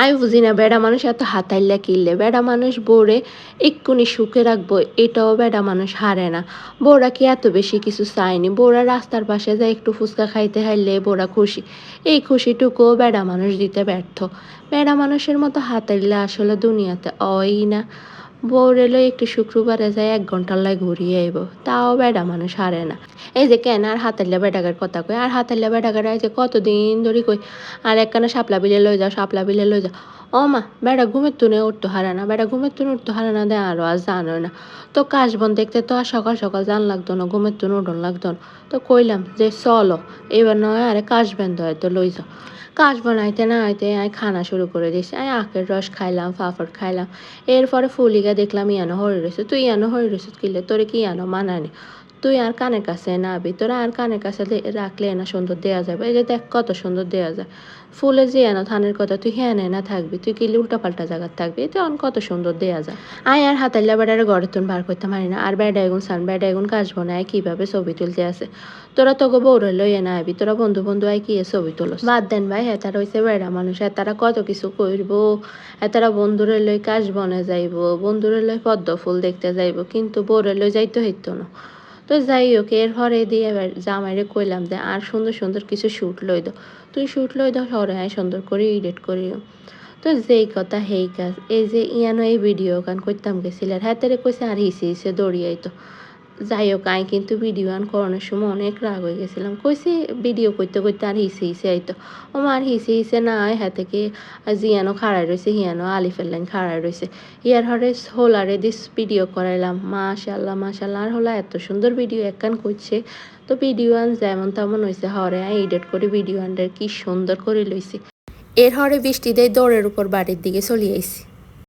I বুঝি না, বেড়া মানুষ এত হাতাইল্লা কিনলে বেড়া মানুষ বোরে এক্ষুনি সুখে রাখব, এটাও বেড়া মানুষ হারে না। বোরা কি এত বেশি কিছু চায়নি? বোরা রাস্তার পাশে যায় একটু ফুচকা খাইতে হাইলে বোরা খুশি। এই খুশিটুকুও বেড়া মানুষ দিতে ব্যর্থ। বেড়া মানুষের মতো হাতাইল্লা আসলে দুনিয়াতে অই না। বউরেলো একটি শুক্রবারে যায় এক ঘণ্টার লাই ঘুরিয়ে আইব। তাও বেড়া মানুষ হারে না। এই যে কেন আর হাতাল্লা বেডাগার কথা কই আর হাতাল্লা বেডাগার এই যে কতদিন ধরে কই? আর একখানা সাপলা বিলে লই যাও সাপলা বিলে লই যাও। ও মা বেড়া ঘুমের তুনে উঠতে হারে না বেড়া ঘুমের তুনে উঠতে হারে না দেয় আরও আর জানো না তো কাশবন দেখতে তো আর সকাল সকাল জান লাগতো না ঘুমের তুনে উঠন লাগতো না তো কইলাম যে চলো এবার নয় আরে কাশবেন তো হয়তো লই যাও কাশ বানাইতে না আইতে আই খানা শুরু করে দিছি আই আখের রস খাইলাম ফাফড় খাইলাম এরপরে ফুলিকা দেখলাম ইয়ানো হরে রয়েছে তুই ইয়ানো হরে রয়েছে কিলে তোরে কি ইয়ানো মানানি তুই আর কানের কাছে না আবি, তোরা আর কানের কাছে রাখলে না সুন্দর দেয়া যাবে? এই যে দেখ কত সুন্দর দেয়া যায়। ফুলে যে এনো থানের কথা তুই হ্যাঁ না থাকবি, তুই কি উল্টা পাল্টা জায়গার থাকবি, এতে অন কত সুন্দর দেয়া যায়। আয় আর হাতাইলা বেড়ারে ঘরে তুন বার করতে পারি না, আর বেড়া এগুন সান বেড়া এগুন কাশবো না, আয় কীভাবে ছবি তুলতে আছে তোরা তোকে বউরে লইয়ে না আবি, তোরা বন্ধু বন্ধু আয় কি ছবি তোলস। বাদ দেন ভাই হ্যাঁ তারা হইছে বেড়া মানুষ হ্যাঁ তারা কত কিছু করব হ্যাঁ তারা বন্ধুরে লই কাশ বনে যাইব, বন্ধুরে লই পদ্ম ফুল দেখতে যাইব, কিন্তু বউরে লই যাইতে হইতো না। তো যাই হোক এর হরে দিয়ে এবার জামাইরে কইলাম যে, আর সুন্দর সুন্দর কিছু শ্যুট লই দাও। তুই শ্যুট লই দাও, সরে আয় সুন্দর করে এডিট করিও। তো যেই কথা হেই কাজ, এই যে ইয়ানো এই ভিডিও গান করতাম গেছিল হ্যাঁ তারে কইছে আর হিসে হিসে দৌড়িয়াই তো। যাই হোক আই কিন্তু ভিডিও গান করানোর সময় অনেক রাগ হয়ে গেছিলাম। কইছি ভিডিও করতে করতে আর হিসে হিসে আইতো। ও মার হিসে হিসে না হয় হ্যাঁ থেকে জিয়ানো খাড়াই রয়েছে হিয়ানো আলিফের লাইন খাড়াই রয়েছে ইয়ার হরে হোলারে দিস ভিডিও করাইলাম। মাশাল্লাহ মাশাল্লাহ আর হোলা এত সুন্দর ভিডিও একখান করছে তো ভিডিও আন যেমন তেমন হয়েছে হরে আই এডিট করে ভিডিও আনটার কি সুন্দর করে লইছি। এর হরে বৃষ্টি দেয় দৌড়ের উপর বাড়ির দিকে চলে আইছি